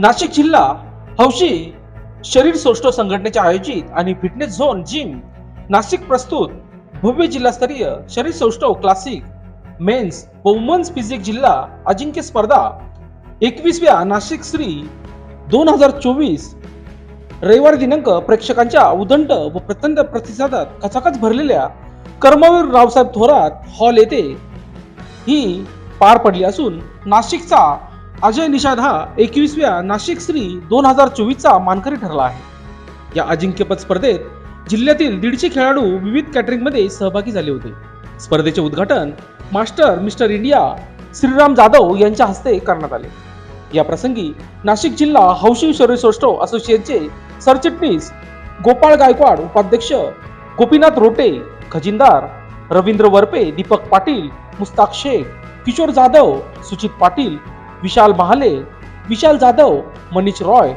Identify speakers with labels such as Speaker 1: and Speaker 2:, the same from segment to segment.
Speaker 1: नाशिक जिल्हा हौशी शरीर सौष्ठ संघटनेच्या आयोजित आणि फिटनेस झोन जिम नाशिक प्रस्तुत भव्य जिल्हास्तरीय शरीर सौष्ठव क्लासिक मेन्स व वुमन्स फिजिक जिल्हा अजिंक्य स्पर्धा एकवीसव्या नाशिक श्री दोन हजार चोवीस रविवार दिनांक प्रेक्षकांच्या उदंड व प्रचंड प्रतिसादात खचाखच भरलेल्या कर्मवीर रावसाहेब थोरात हॉल येथे ही पार पडली असून नाशिकचा अजय निषाद हा एकवीसव्या नाशिक श्री दोन हजार चोवीसचा मानकरी ठरला आहे. या अजिंक्यपद स्पर्धेत जिल्ह्यातील दीडशे खेळाडू विविध कॅटरिंगमध्ये सहभागी झाले होते. स्पर्धेचे उद्घाटन master Mister India Shriram Jadhav यांच्या हस्ते करण्यात आले. या प्रसंगी नाशिक जिल्हा हौशी शरीर सौष्ठव असोसिएशनचे सरचिटणीस गोपाळ गायकवाड उपाध्यक्ष गोपीनाथ रोटे खजिनदार रवींद्र वरपे दीपक पाटील मुस्ताक शेख किशोर जाधव सुचित पाटील विशाल महाले विशाल जाधव मनीष रॉय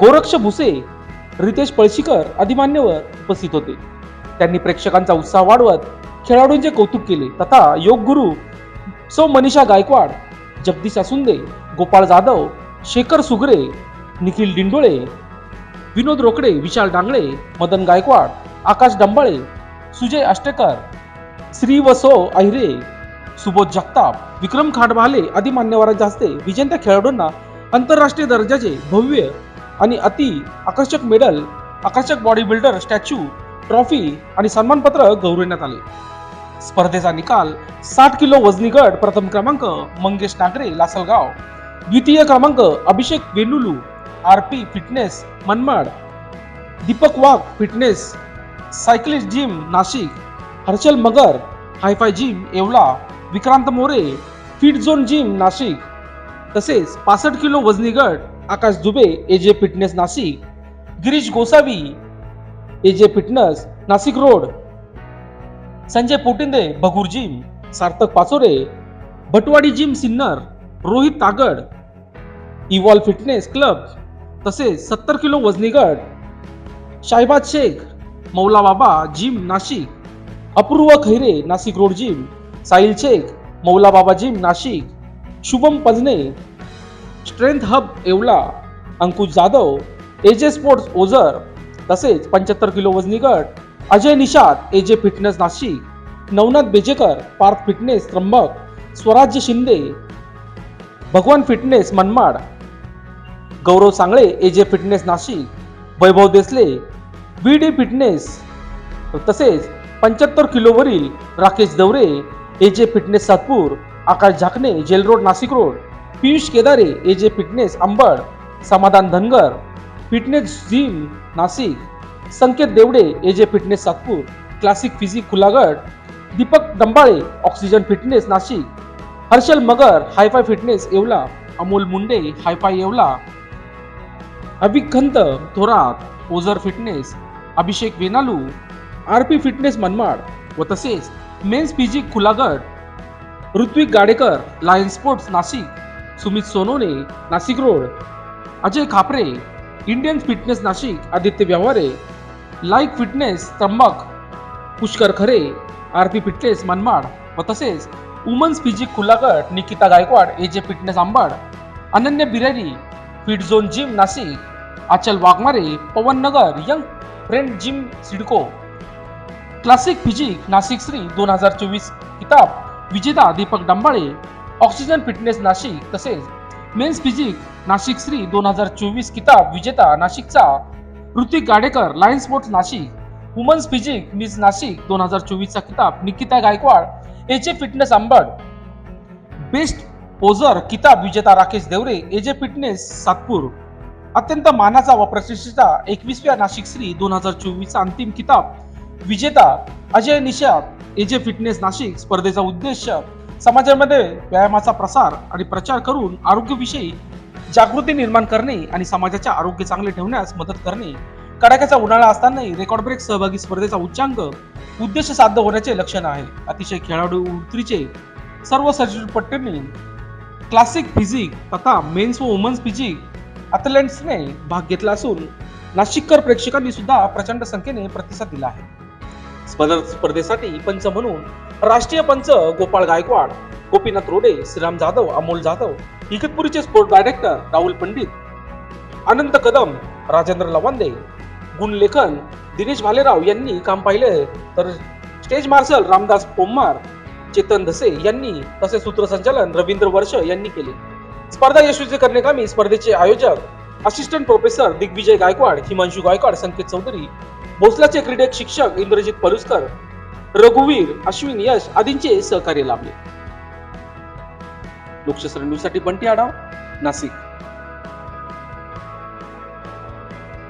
Speaker 1: गोरक्ष भुसे रितेश पळशीकर आदी मान्यवर उपस्थित होते. त्यांनी प्रेक्षकांचा उत्साह वाढवत खेळाडूंचे कौतुक केले. तथा योग गुरु सौ मनीषा गायकवाड जगदीश असुंदे गोपाळ जाधव शेखर सुगरे निखिल डिंडोळे विनोद रोकडे विशाल डांगळे मदन गायकवाड आकाश डंबाळे सुजय अष्टेकर श्री व सो अहिरे सुबोध जगताप विक्रम खाडभाले आदी मान्यवरांच्या हस्ते विजेत्या खेळाडूंना आंतरराष्ट्रीय दर्जाचे भव्य आणि अति आकर्षक मेडल आकर्षक बॉडी बिल्डर स्टॅच्यू ट्रॉफी आणि सन्मानपत्र गौरवण्यात आले. स्पर्धेचा निकाल साठ किलो वजनी गट प्रथम क्रमांक मंगेश नागरे लासलगाव. द्वितीय क्रमांक Abhishek Velulu R P fitness Manmad. Deepak Wagh fitness cyclist gym Nashik. Harshal Magar hifi gym Yeola. Vikrant More fit zone gym Nashik. तसेच पासष्ट किलो वजनी गट Akash Dubey AJ fitness Nashik. Girish Gosavi AJ fitness Nashik road. Sanjay Potinde Bhagur gym. Sarthak Pachore Bhatwadi gym Sinnar. Rohit Tagad evolve fitness club. तसेच सत्तर kilo वजनी गट Shahibad Shaikh Maula Baba gym Nashik. Apurva Khaire Nashik road gym. Sahil Shaikh Maula Baba gym Nashik Shubham Pajne strength hub Yeola Ankush Jadhav AJ sports Ozar तसेच पंच्याहत्तर kilo वजनी गट Ajay Nishad AJ fitness Nashik Navnath Bejekar Parth fitness Trimbak Swarajya Shinde Bhagwan fitness Manmad Gaurav Sangle AJ fitness Nashik Vaibhav Desale B D fitness तसेच पंच्याहत्तर किलोवरील Rakesh Davare AJ fitness Satpur Akash Zakne jail road Nashik road Piyush Kedare AJ fitness Ambad Samadhan Dhangar fitness gym Nashik Sanket Devde AJ fitness Satpur classic physique खुलागड Deepak Dambale oxygen fitness Nashik Harshal Magar hifi fitness Yeola Amol Munde hifi Yeola Abhikant Thorat Ozar fitness Abhishek Venalu R P fitness Manmad व तसेच men's physique कुलागड Ritwik Gadekar lion sports Nashik Sumit Sonone Nashik road Ajay Khapre Indian fitness Nashik Aditya Vyavhare like fitness Trimbak Pushkar Khare R P fitness Manmad व तसेच women's physique खुलागट Nikita Gaikwad AJ fitness Ambad Ananya Birari fit zone gym Nashik Aanchal Waghmare Pawan Nagar young friend gym CIDCO classic physique Nashik Shri दोन हजार चोवीस किताब विजेता Deepak Dambale oxygen fitness Nashik तसेच men's physique Nashik Shri दोन हजार चोवीस किताब विजेता नाशिकचा Hrithik Gadekar lions sports Nashik women's physique miss Nashik दोन हजार चोवीसचा किताब Nikita Gaikwad AJ fitness Ambad best poser किताब विजेता राकेश देवरे एजे फिटनेस सातपूर. अत्यंत मानाचा व प्रतिष्ठेचा एकवीसव्या नाशिक श्री दोन हजार चोवीसचा अंतिम किताब विजेता अजय निषाद एजे फिटनेस नाशिक स्पर्धेचा उद्देश समाजामध्ये व्यायामाचा प्रसार आणि प्रचार करून आरोग्याविषयी जागृती निर्माण करणे आणि समाजाचे आरोग्य चांगले ठेवण्यास मदत करणे. कडाक्याचा उन्हाळा असतानाही रेकॉर्ड ब्रेक सहभागी स्पर्धेचा उच्चांक उद्देश साध्य होण्याचे लक्षण आहे. अतिशय खेळाडू उतरीचे सर्व सचिवपट्टींनी क्लासिक फिजिक तथा मेन्स व वुमन्स फिजिक अथलेट्सने भाग घेतला असून नाशिककर प्रेक्षकांनी सुद्धा प्रचंड संख्येने प्रतिसाद दिला आहे. स्पर्धेसाठी पंच म्हणून राष्ट्रीय पंच गोपाळ गायकवाड गोपीनाथ रोडे श्रीराम जाधव अमोल जाधव इगतपुरीचे स्पोर्ट डायरेक्टर राहुल पंडित अनंत कदम राजेंद्र लवांदे गुणलेखन दिनेश भालेराव यांनी काम पाहिले. तर स्टेज मार्शल रामदास पोम्मार चेतन धसे यांनी तसे सूत्रसंचालन रवींद्र वर्ष यांनी केले. स्पर्धा यशस्वी करण्याकामी स्पर्धेचे आयोजक असिस्टंट प्रोफेसर दिग्विजय गायकवाड हिमांशू गायकवाड संकेत चौधरी भोसलाचे क्रीडक शिक्षक इंद्रजित पलुस्कर रघुवीर अश्विन यश आदींचे सहकार्य लाभले. लोकशास्त्र न्यूजसाठी बंटी आढाव नाशिक.